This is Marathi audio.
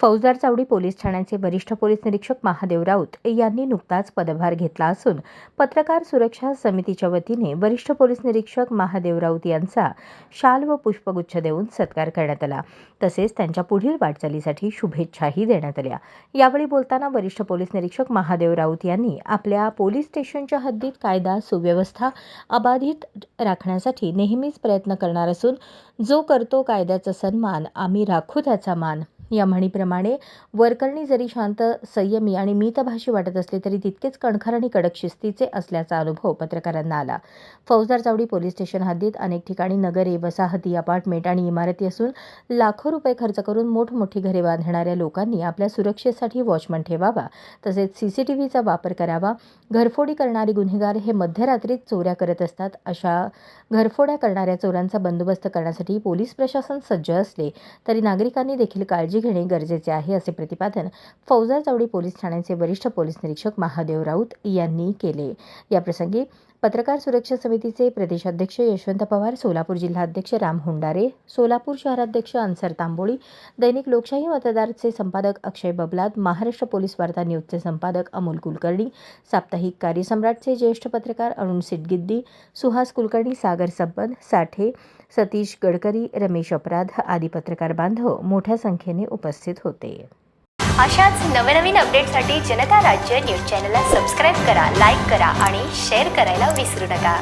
फौजदार चावडी पोलीस ठाण्याचे वरिष्ठ पोलीस निरीक्षक महादेव राऊत यांनी नुकताच पदभार घेतला असून पत्रकार सुरक्षा समितीच्या वतीने वरिष्ठ पोलीस निरीक्षक महादेव राऊत यांचा शाल व पुष्पगुच्छ देऊन सत्कार करण्यात आला. तसेच त्यांच्या पुढील वाटचालीसाठी शुभेच्छाही देण्यात आल्या. यावेळी बोलताना वरिष्ठ पोलीस निरीक्षक महादेव राऊत यांनी आपल्या पोलीस स्टेशनच्या हद्दीत कायदा सुव्यवस्था अबाधित राखण्यासाठी नेहमीच प्रयत्न करणार असून जो करतो कायद्याचा सन्मान आम्ही राखू त्याचा मान या म्हणीप्रमाणे वरकरणी जरी शांत संयमी आणि मितभाषी वाटत असले तरी तितकेच कणखर आणि कडक शिस्तीचे असल्याचा अनुभव पत्रकारांना आला. फौजदार चावडी पोलीस स्टेशन हद्दीत अनेक ठिकाणी नगरे वसाहती अपार्टमेंट आणि इमारती असून लाखो रुपये खर्च करून मोठमोठी घरे बांधणाऱ्या लोकांनी आपल्या सुरक्षेसाठी वॉचमन ठेवावा तसेच सीसीटीव्हीचा वापर करावा. घरफोडी करणारे गुन्हेगार हे मध्यरात्रीत चोऱ्या करत असतात. अशा घरफोड्या करणाऱ्या चोरांचा बंदोबस्त करण्यासाठी पोलीस प्रशासन सज्ज असले तरी नागरिकांनी देखील काळजी घेणे गरजेचे आहे असे प्रतिपादन फौजा चावडी पोलीस ठाण्याचे वरिष्ठ पोलीस निरीक्षक महादेव राऊत यांनी केले. याप्रसंगी पत्रकार सुरक्षा समितीचे प्रदेशाध्यक्ष यशवंत पवार सोलापूर जिल्हाध्यक्ष राम हुंडारे सोलापूर शहराध्यक्ष अन्सर तांबोळी दैनिक लोकशाही मतदारचे संपादक अक्षय बबलात महाराष्ट्र पोलीस वार्ता न्यूजचे संपादक अमोल कुलकर्णी साप्ताहिक कार्यसम्राटचे ज्येष्ठ पत्रकार अरुण सिटगिद्दी सुहास कुलकर्णी सागर सबद साठे सतीश गडकरी रमेश अपराध आदी पत्रकार बांधव मोठ्या संख्येने उपस्थित होते. अशाच नवनवीन अपडेटसाठी जनता राज्य न्यूज चॅनलला सबस्क्राईब करा लाईक करा आणि शेअर करायला विसरू नका.